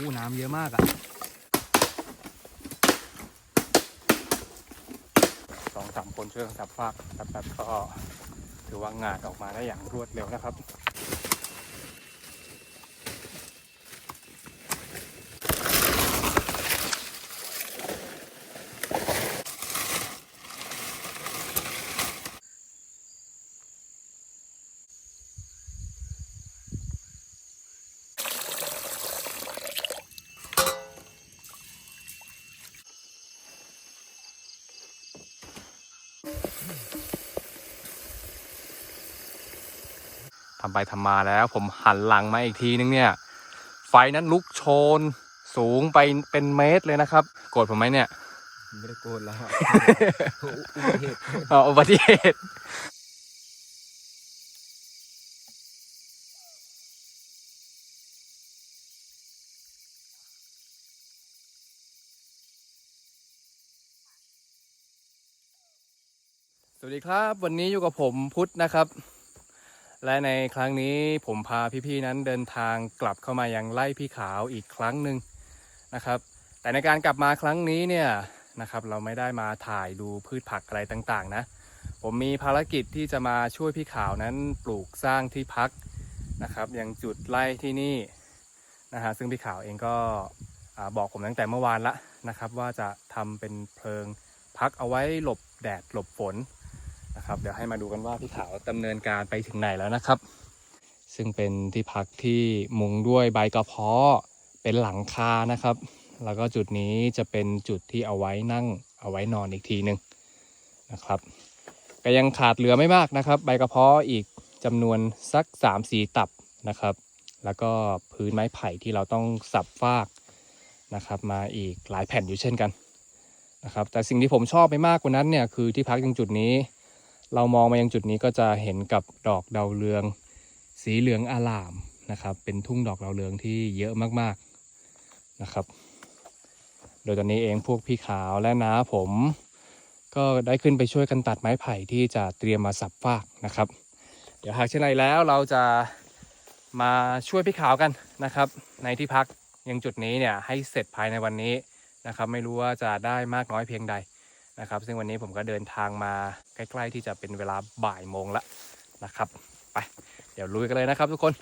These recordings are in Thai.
อ้น้ำเยอะมากอะสองสามคนช่วยกันสับฟากแป๊บๆก็ถือว่างานออกมาได้อย่างรวดเร็วนะครับ ไปทำมาแล้ว ผมหันหลังมาอีกทีนึงเนี่ย ไฟนั้นลุกโชน สูงไปเป็นเมตรเลยนะครับ โกรธผมไหมเนี่ย ไม่ได้โกรธแล้วอะอุบัติเหตุเอาอุบัติเหตุสวัสดีครับ วันนี้อยู่กับผมพุทธนะครับ และในครั้งนี้ผมพาพี่ๆนั้นเดินทางกลับเข้ามายังไล่พี่ขาวอีกครั้งหนึ่งนะครับ แต่ในการกลับมาครั้งนี้เนี่ยนะครับเราไม่ได้มาถ่ายดูพืชผักอะไรต่างๆนะ ผมมีภารกิจที่จะมาช่วยพี่ขาวนั้นปลูกสร้างที่พักนะครับยังจุดไร่ที่นี่นะฮะซึ่งพี่ขาวเองก็บอกผมตั้งแต่เมื่อวานละนะครับ ว่าจะทำเป็นเพลิงพักเอาไว้หลบแดดหลบฝน นะครับ เดี๋ยวให้มาดูกันว่าพี่ขาวดำเนินการไปถึงไหนแล้วนะครับ ซึ่งเป็นที่พักที่มุงด้วยใบกระเพาะเป็นหลังคานะครับ แล้วก็จุดนี้จะเป็นจุดที่เอาไว้นั่งเอาไว้นอนอีกทีหนึ่งนะครับก็ยังขาดเหลือไม่มากนะครับ ใบกระเพาะอีกจำนวนสัก3ามสีตับนะครับ แล้วก็พื้นไม้ไผ่ที่เราต้องสับฟากนะครับมาอีกหลายแผ่นอยู่เช่นกันนะครับแต่สิ่งที่ผมชอบไปมากกว่านั้นเนี่ยคือที่พักยังจุดนี้ เรามองมายังจุดนี้ก็จะเห็นกับดอกดาวเรือง สีเหลืองอลามนะครับ เป็นทุ่งดอกดาวเรืองที่เยอะมากๆนะครับ โดยตอนนี้เองพวกพี่ขาวและน้าผม ก็ได้ขึ้นไปช่วยกันตัดไม้ไผ่ที่จะเตรียมมาสับฟากนะครับ เดี๋ยวหากเช่นไรแล้วเราจะมาช่วยพี่ขาวกันนะครับ ในที่พักยังจุดนี้เนี่ยให้เสร็จภายในวันนี้นะครับ ไม่รู้ว่าจะได้มากน้อยเพียงใด นะครับซึ่งวันนี้ผมก็เดินทางมาใกล้ ๆ ที่จะเป็นเวลาบ่ายโมงละนะครับ ไป เดี๋ยวลุยกันเลยนะครับทุกคน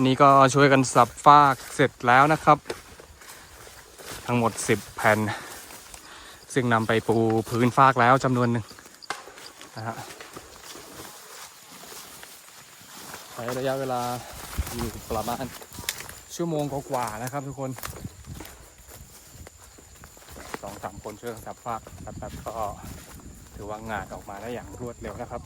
นี่ก็ช่วยกันสับฟากเสร็จแล้วนะครับ ทั้งหมด 10 แผ่น ซึ่งนำไปปูพื้นฟากแล้วจำนวนหนึ่งนะฮะใช้ระยะเวลาอยู่ประมาณชั่วโมงกว่าๆนะครับทุกคนสองสามคนช่วยกันสับฟากแป๊บๆก็ถือว่างานออกมาได้อย่างรวดเร็วนะครับ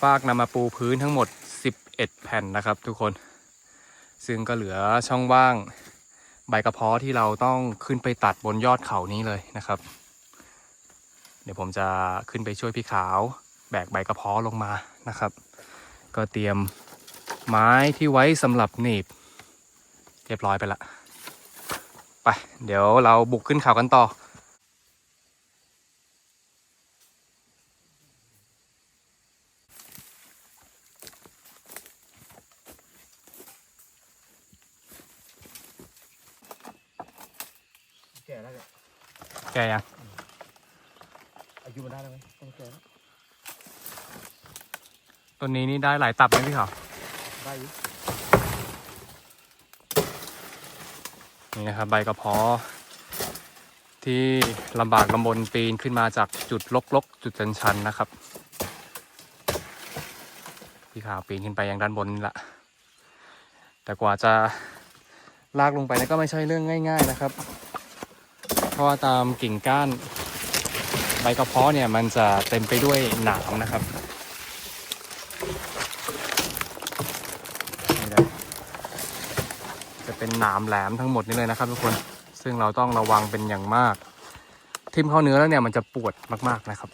ฟากนำมาปูพื้นทั้งหมด 11 แผ่นนะครับทุกคน ซึ่งก็เหลือช่องว่างใบกระเพาะที่เราต้องขึ้นไปตัดบนยอดเขานี้เลยนะครับ เดี๋ยวผมจะขึ้นไปช่วยพี่ขาว แบกใบกระเพาะลงมานะครับ ก็เตรียมไม้ที่ไว้สำหรับหนีบ เรียบร้อยไปละ ไป เดี๋ยวเราบุกขึ้นเขากันต่อ แก่แล้วเนี่ย แกยัง อายุมันได้แล้วไหมต้องแก่แล้ว ต้นนี้นี่ได้หลายตับไหมพี่ขาวได้นี่นะครับใบกระเพาะที่ลำบากลำบนปีนขึ้นมาจากจุดลกๆ จุดชันๆนะครับ พี่ขาวปีนขึ้นไปยังด้านบนนี่แหละแต่กว่าจะลากลงไปนี่ก็ไม่ใช่เรื่องง่าย ๆนะครับ เพราะว่าตามกิ่งก้านใบกระเพาะเนี่ยมันจะเต็มไปด้วยหนามนะครับนี่เลย จะเป็น หนามแหลมทั้งหมดนี้เลยนะครับทุกคนซึ่งเราต้องระวังเป็นอย่างมาก ทิ่มเข้าเนื้อแล้วเนี่ยมันจะปวดมากๆนะครับ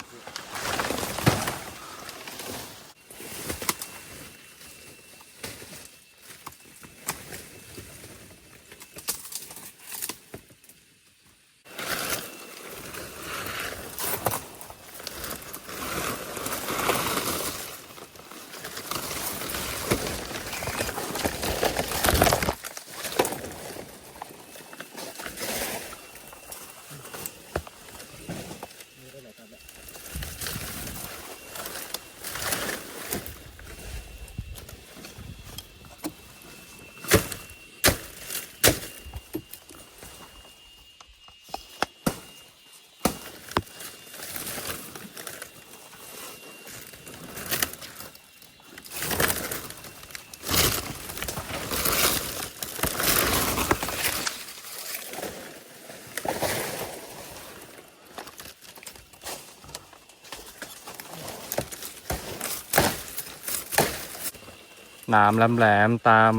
หนามแหลมๆตาม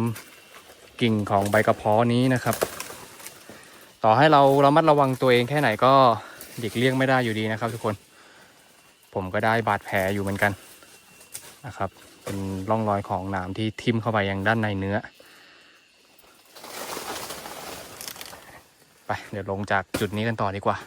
กิ่งของใบกระเพาะนี้นะครับ ต่อให้เราระมัดระวังตัวเองแค่ไหนก็หลีกเลี่ยงไม่ได้อยู่ดีนะครับ ทุกคน ผมก็ได้บาดแผลอยู่เหมือนกันนะครับ เป็นร่องรอยของหนามที่ทิ่มเข้าไปยังด้านในเนื้อ ไปเดี๋ยวลงจากจุดนี้กันต่อดีกว่า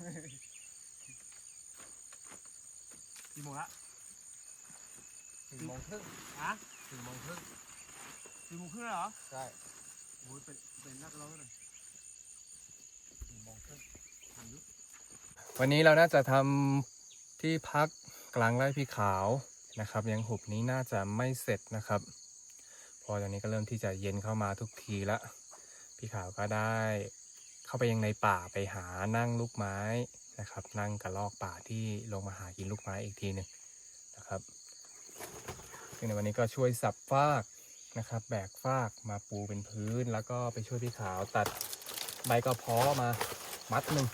กินกี่โมงละสี่โมงครึ่งฮะสี่โมงครึ่งสี่โมงครึ่งแล้วเหรอ ใช่โอ้ยเป็นเป็นนักร้องเลยสี่โมงครึ่งทันยุวันนี้เราน่าจะทำที่พักกลางไร่พี่ขาวนะครับ ยังหุบนี้น่าจะไม่เสร็จนะครับเพอตอนนี้ก็เริ่มที่จะเย็นเข้ามาทุกทีละ พี่ขาวก็ได้ เข้าไปยังในป่าไปหานั่งลูกไม้นะครับ นั่งกระลอกป่าที่ลงมาหากินลูกไม้อีกทีหนึ่งนะครับซึ่งในวันนี้ก็ช่วยสับฟากนะครับ แบกฟากมาปูเป็นพื้น แล้วก็ไปช่วยพี่ขาวตัดใบกระเพาะมามัดหนึ่ง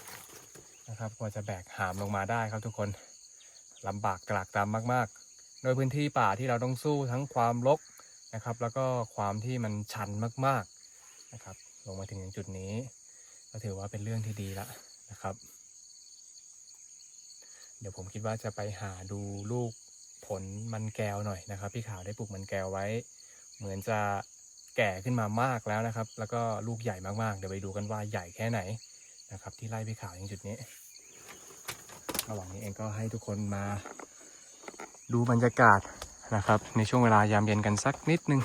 นะครับกว่าจะแบกหามลงมาได้ครับทุกคนลำบากกลากตามมากๆ โดยพื้นที่ป่าที่เราต้องสู้ทั้งความรกนะครับ แล้วก็ความที่มันชันมากๆนะครับ ลงมาถึงจุดนี้ ก็ถือว่าเป็นเรื่องที่ดีล้วนะครับ เดี๋ยวผมคิดว่าจะไปหาดูลูกผลมันแก้วหน่อยนะครับ พี่ขาวได้ปลูกมันแก้วไว้ เหมือนจะแก่ขึ้นมามากแล้วนะครับ แล้วก็ลูกใหญ่มากๆ เดี๋ยวไปดูกันว่าใหญ่แค่ไหนนะครับ ที่ไล่พี่ขาวอย่างจุดนี้ระหว่างนี้เองก็ให้ทุกคนมาดูบรรยากาศนะครับ ในช่วงเวลายามเย็นกันสักนิดนึง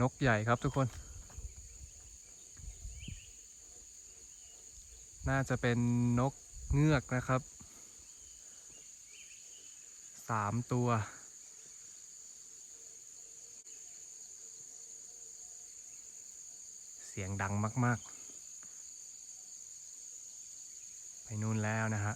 นกใหญ่ครับทุกคน น่าจะเป็นนกเงือกนะครับสามตัว เสียงดังมาก ๆ ไปนู่นแล้วนะฮะ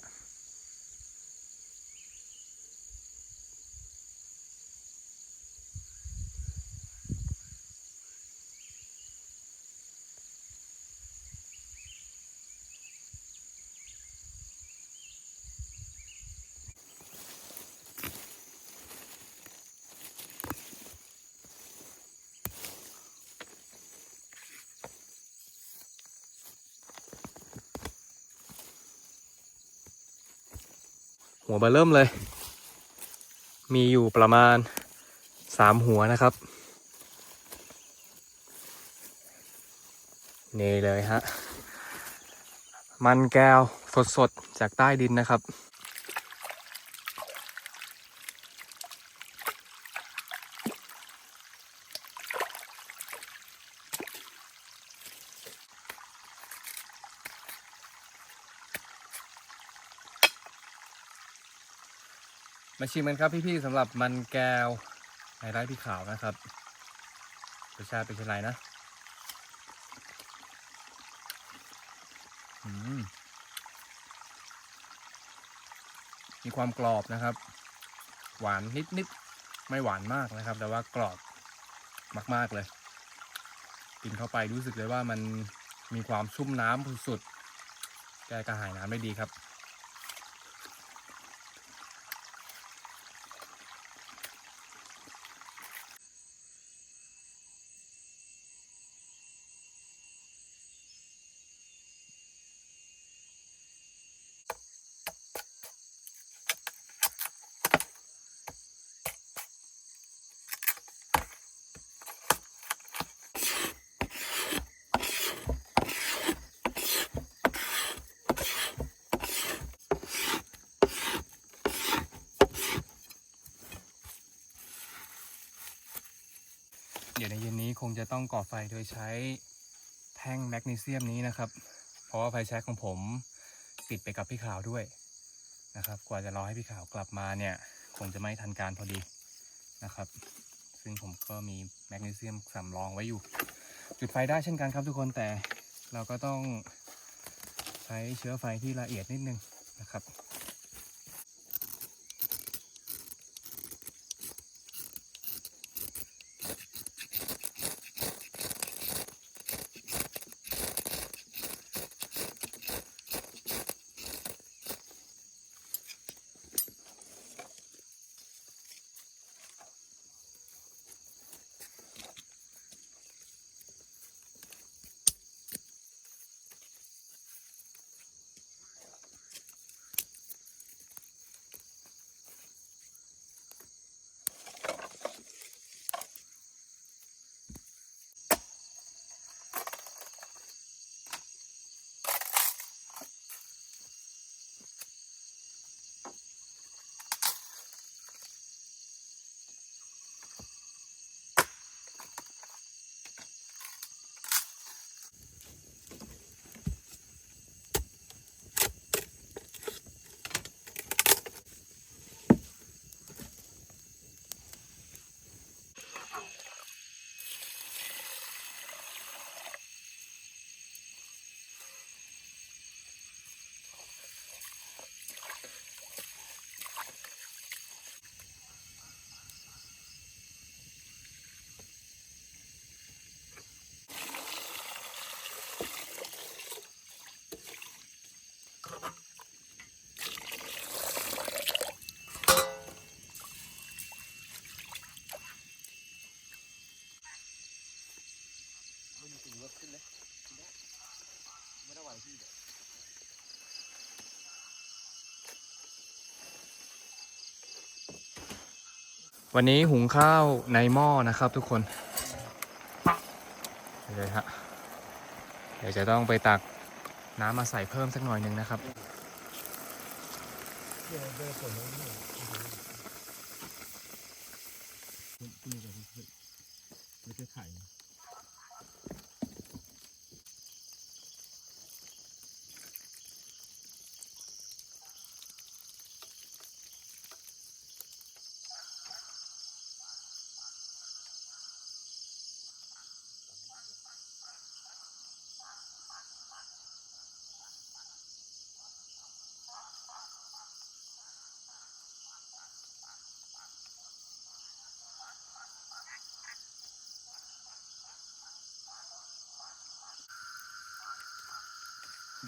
หัวเบอร์เริ่มเลย มีอยู่ประมาณสามหัวนะครับ นี่เลยฮะ มันแก้วสดๆ จากใต้ดินนะครับ มาชิมกันครับพี่ๆสำหรับมันแก้วในไร่พี่ขาวนะครับรสชาติเป็นเช่นไรนะมมีความกรอบนะครับ หวานนิดๆไม่หวานมากนะครับ แต่ว่ากรอบมาก ๆ เลย กินเข้าไปรู้สึกเลยว่ามันมีความชุ่มน้ำสุดๆแก้กระหายน้ำได้ดีครับ ดี๋ยวในเย็นนี้คงจะต้องก่อไฟโดยใช้แท่งแมกนีเซียมนี้นะครับ เพราะว่าไฟแช็กของผมติดไปกับพี่ขาวด้วยนะครับ กว่าจะรอให้พี่ขาวกลับมาเนี่ย คงจะไม่ทันการพอดีนะครับ ซึ่งผมก็มีแมกนีเซียมสำรองไว้อยู่ จุดไฟได้เช่นกันครับทุกคนแต่เราก็ต้องใช้เชื้อไฟที่ละเอียดนิดนึงนะครับ วันนี้หุงข้าวในหม้อนะครับทุกคนเลยฮะเดี๋ยวจะต้องไปตักน้ำมาใส่เพิ่มสักหน่อยหนึ่งนะครับ ไม่ใช่ไข่ อ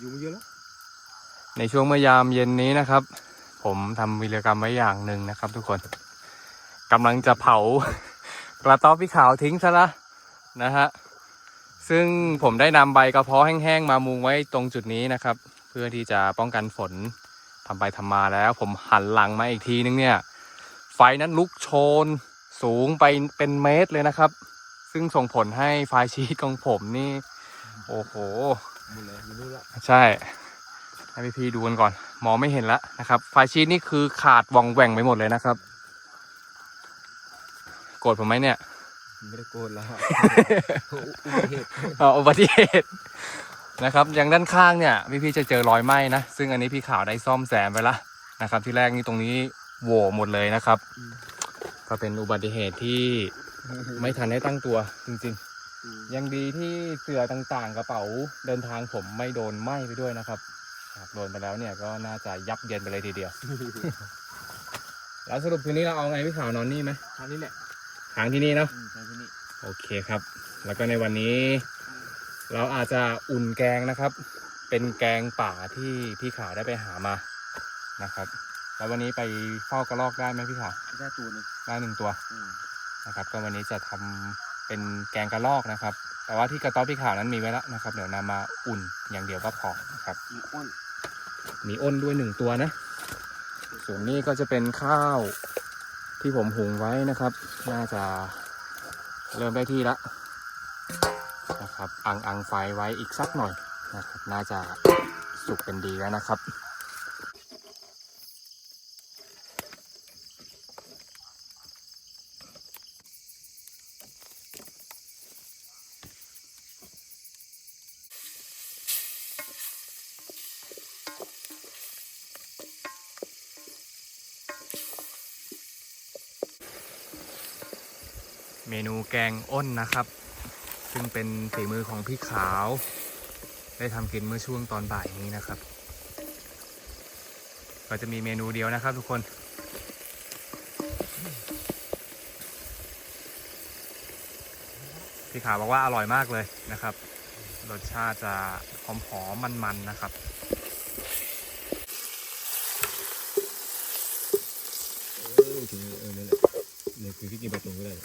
ยู่มาเยอะแล้ว ในช่วงเมื่อยามเย็นนี้นะครับ ผมทำวิรกรรมไว้อย่างหนึ่งนะครับ ทุกคนกำลังจะเผากระต๊อบพี่ขาวทิ้งซะละนะฮะซึ่งผมได้นำใบกระเพาะแห้งๆมามุงไว้ตรงจุดนี้นะครับ เพื่อที่จะป้องกันฝนทำไปทำมาแล้ว ผมหันหลังมาอีกทีนึงเนี่ย ไฟนั้นลุกโชน สูงไปเป็นเมตรเลยนะครับ ซึ่งส่งผลให้ไฟชีของผมนี่ โอ้โห หมดเลยอยู่นู่นละใช่ให้พี่พี่ๆดูกันก่อน มองไม่เห็นแล้วนะครับไฟชีตนี่คือขาดวองแหว่งไปหมดเลยนะครับ โกรธผมไหมเนี่ยไม่ได้โกนแล้วอุบัติเหตุเอาอุบัติเหตุนะครับอย่างด้านข้างเนี่ยพี่พี่ๆจะเจอรอยไหม้นะซึ่งอันนี้พี่ข่าวได้ซ่อมแซมไปละนะครับ ที่แรกนี่ตรงนี้โหว่หมดเลยนะครับ ก็เป็นอุบัติเหตุที่ไม่ทันได้ตั้งตัวจริงๆ ยังดีที่เสือต่างๆ กระเป๋าเดินทางผมไม่โดนไหม้ไปด้วยนะครับหากโดนไปแล้วเนี่ยก็น่าจะยับเยินไปเลยทีเดียว แล้วสรุปคืนนี้เราเอาไงพี่ขาวนอนนี่ไหมทางนี้แหละค้างที่นี่เนาะอืมทางที่นี่โอเคครับ แล้วก็ในวันนี้ เราอาจจะอุ่นแกงนะครับ เป็นแกงป่าที่พี่ขาวได้ไปหามานะครับ แล้ววันนี้ไปเฝ้ากระรอกได้ไหมพี่ขาวได้ตัวหนึ่งได้หนึ่งตัวอืมนะครับ ก็วันนี้จะทำ เป็นแกงกระรอกนะครับ แต่ว่าที่กระต๊อบพี่ขาวนั้นมีไว้แล้วนะครับ เดี๋ยวนำมาอุ่นอย่างเดียวก็พอนะครับ มีอ้น มีอ้นด้วยหนึ่งตัวนะ ส่วนนี้ก็จะเป็นข้าวที่ผมหุงไว้นะครับ น่าจะเริ่มได้ที่แล้วนะครับ อังอังไฟไว้อีกสักหน่อยนะครับ น่าจะสุกเป็นดีแล้วนะครับ แกงอ้นนะครับ ซึ่งเป็นฝีมือของพี่ขาว ได้ทำกินเมื่อช่วงตอนบ่ายนี้นะครับ ก็จะมีเมนูเดียวนะครับทุกคนพี่ขาวบอกว่าอร่อยมากเลยนะครับ รสชาติจะหอมๆมันๆนะครับ เออถึงเออนั่นแหละเนี่ยคือที่กินปลาตรงก็ได้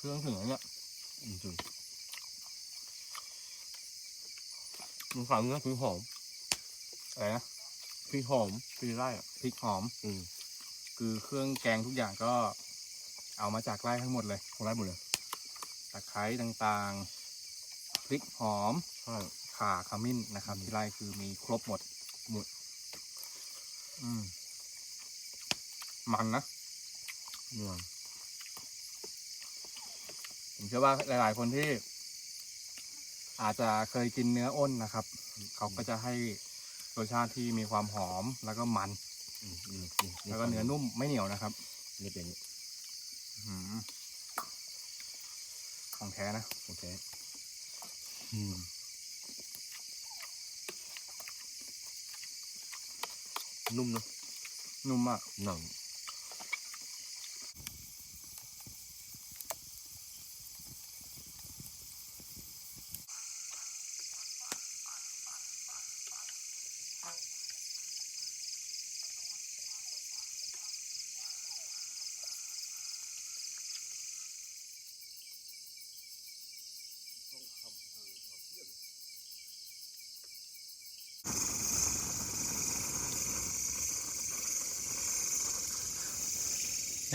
เครื่องถึงแล้วเนี่ย อืมจุน มันฝาเนื้อคือหอมอะไรนะพริกหอมพริกไร่อะพริกหอม อืมคือเครื่องแกงทุกอย่างก็ เอามาจากไร่ทั้งหมดเลยของร้านหมดเลยตะไคร้ต่างๆพริกหอมใช่ข่าขมิ้นนะครับ ที่ไร่คือมีครบหมดหมด อืม มันนะเนื้อผมเชื่อว่าหลาย ๆ คนที่ อาจจะเคยกินเนื้ออ้นนะครับ เขาก็จะให้รสชาติที่มีความหอมแล้วก็มันอืมอืมอืมแล้วก็เนื้อนุ่มไม่เหนียวนะครับ นี่เป็นอื้อหือของแท้นะโอเคอืมนุ่มเนอะนุ่มมากหนัง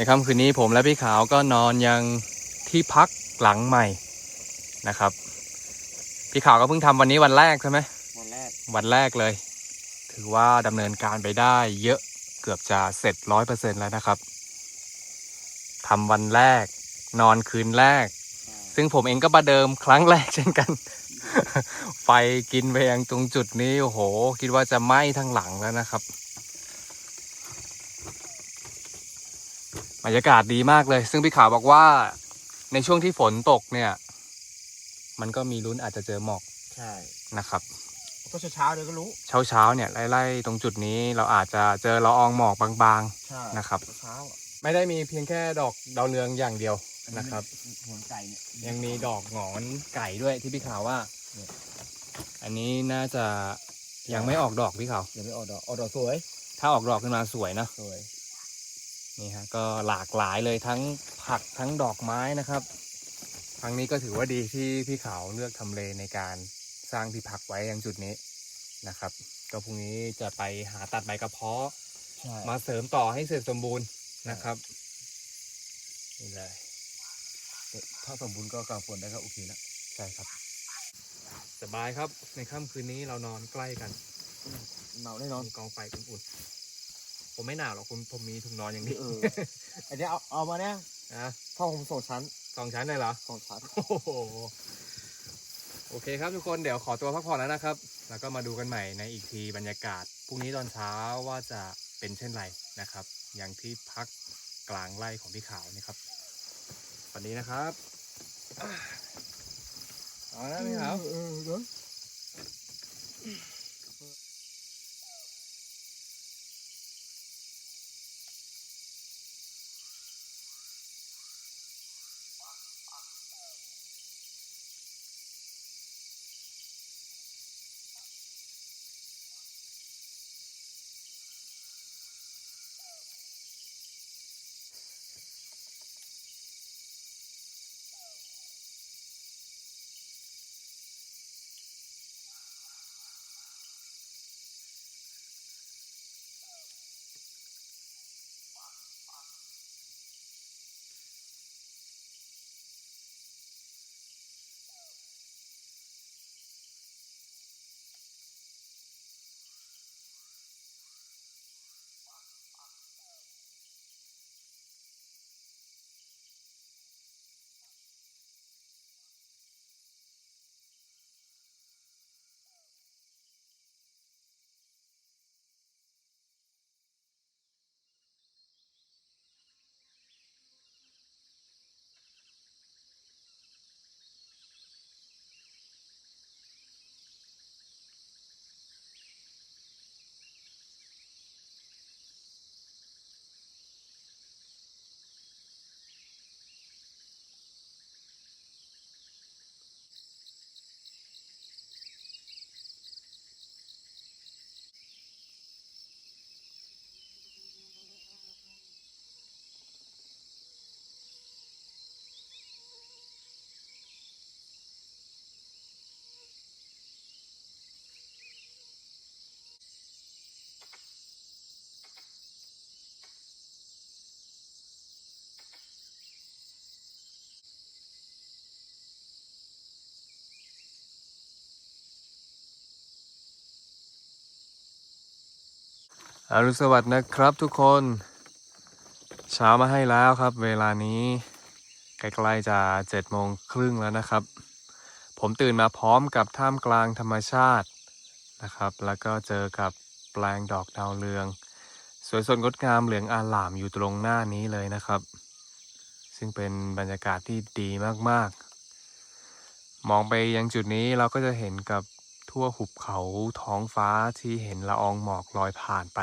ค่ำคืนนี้ผมและพี่ขาวก็นอนยังที่พักหลังใหม่นะครับ พี่ขาวก็เพิ่งทำวันนี้วันแรกใช่ไหมวันแรกวันแรกเลย ถือว่าดำเนินการไปได้เยอะเกือบจะเสร็จร้อยเปอร์เซ็นแล้วนะครับทำวันแรก นอนคืนแรก ซึ่งผมเองก็ประเดิมครั้งแรกเช่นกัน ไฟกินไปยังตรงจุดนี้โอ้โห คิดว่าจะไหม้ทั้งหลังแล้วนะครับ บรรยากาศดีมากเลย ซึ่งพี่ขาวบอกว่าในช่วงที่ฝนตกเนี่ย มันก็มีลุ้นอาจจะเจอหมอกใช่นะครับ ก็เช้าๆเดี๋ยวก็รู้ เช้าเช้าๆเนี่ยไล่ๆตรงจุดนี้เราอาจจะเจอละอองหมอกบาง ใช่นะครับ เช้าๆอะๆ ไม่ได้มีเพียงแค่ดอกดาวเรืองอย่างเดียวนะครับ หัวไก่เนี่ยยังมีดอกหงอนไก่ด้วยที่พี่ขาวว่า อันนี้น่าจะยังไม่ออกดอกพี่ขาวยังไม่ออกดอกออกดอกสวยถ้าออกดอกขึ้นมาสวยนะสวย นี่ฮะก็หลากหลายเลยทั้งผักทั้งดอกไม้นะครับครั้งนี้ก็ถือว่าดีที่พี่ขาวเลือกทำเลในการสร้างที่พักไว้ยังจุดนี้นะครับ ก็พรุ่งนี้จะไปหาตัดใบกระเพาะใช่มาเสริมต่อให้เสร็จสมบูรณ์นะครับนี่เลยถ้าสมบูรณ์ก็กลางฝนได้ก็โอเคแล้วใช่ครับ สบายครับในค่ำคืนนี้เรานอนใกล้กันหนาวแน่นอนมีกองไฟอุ่นๆ ผมไม่หนาวหรอกคุณผมมีถุงนอนอย่างนี้เอออันนี้เอาเอามาเนี่ยนะผ้าห่มสองชั้นสองชั้นเลยเหรอสองชั้นโอ้โหโอเคครับทุกคนเดี๋ยวขอตัวพักผ่อนแล้วนะครับ แล้วก็มาดูกันใหม่ในอีกทีบรรยากาศพรุ่งนี้ตอนเช้าว่าจะเป็นเช่นไรนะครับ อย่างที่พักกลางไร่ของพี่ขาวนะครับ วันนี้นะครับเอาละพี่ขาว อรุณสวัสดิ์นะครับทุกคน เช้ามาให้แล้วครับ เวลานี้ใกล้ๆจะเจ็ดโมงครึ่งแล้วนะครับ ผมตื่นมาพร้อมกับท่ามกลางธรรมชาตินะครับ แล้วก็เจอกับแปลงดอกดาวเรือง สวยสดงดงามเหลืองอาลามอยู่ตรงหน้านี้เลยนะครับ ซึ่งเป็นบรรยากาศที่ดีมากๆ มองไปยังจุดนี้เราก็จะเห็นกับทั่วหุบเขาท้องฟ้าที่เห็นละอองหมอกลอยผ่านไป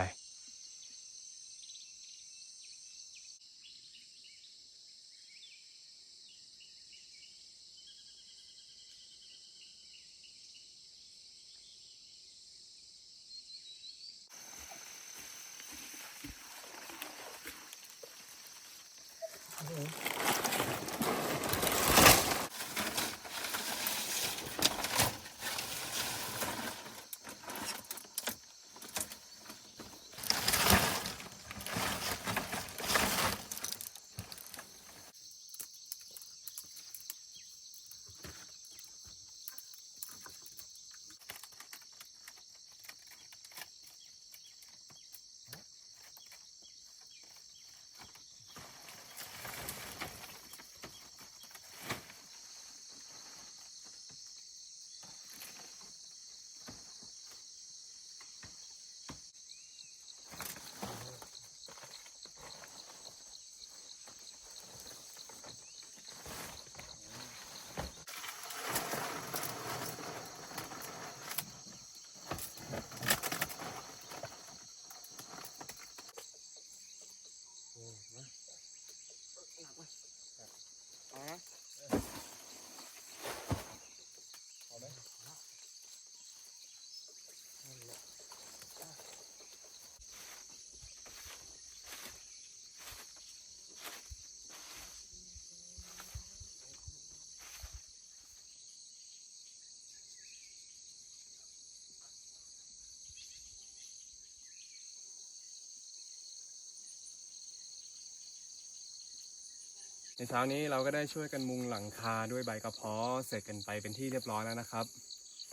ในเช้านี้เราก็ได้ช่วยกันมุงหลังคาด้วยใบกระเพาะเสร็จกันไปเป็นที่เรียบร้อยแล้วนะครับ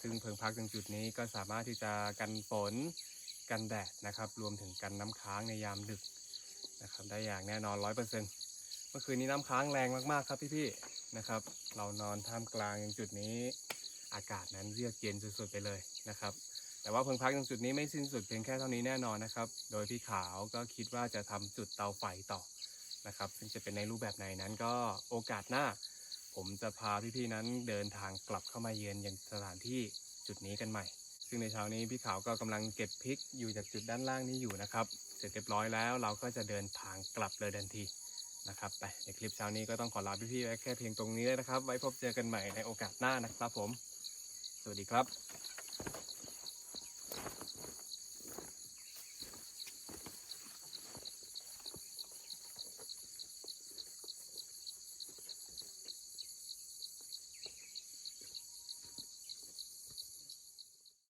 ซึ่งเพิงพักตรงจุดนี้ก็สามารถที่จะกันฝนกันแดดนะครับ รวมถึงกันน้ำค้างในยามดึกนะครับ ได้อย่างแน่นอนร้อยเปอร์เซ็นต์เมื่อคืนนี้น้ำค้างแรงมากๆครับพี่ๆนะครับ เรานอนท่ามกลางจุดนี้ อากาศนั้นเยือกเย็นสุดๆไปเลยนะครับแต่ว่าเพิงพักตรงจุดนี้ไม่สิ้นสุดเพียงแค่เท่านี้แน่นอนนะครับ โดยพี่ขาวก็คิดว่าจะทำจุดเตาไฟต่อ นะครับ ซึ่งจะเป็นในรูปแบบไหนนั้นก็โอกาสหน้า ผมจะพาพี่ๆนั้นเดินทางกลับเข้ามาเยือนยังสถานที่จุดนี้กันใหม่ ซึ่งในเช้านี้พี่ขาวก็กำลังเก็บพริกอยู่จากจุดด้านล่างนี้อยู่นะครับ เสร็จเรียบร้อยแล้วเราก็จะเดินทางกลับเลยทันทีนะครับไปในคลิปเช้านี้ก็ต้องขอลาพี่ๆไว้แค่เพียงตรงนี้เลยนะครับ ไว้พบเจอกันใหม่ในโอกาสหน้านะครับผม สวัสดีครับ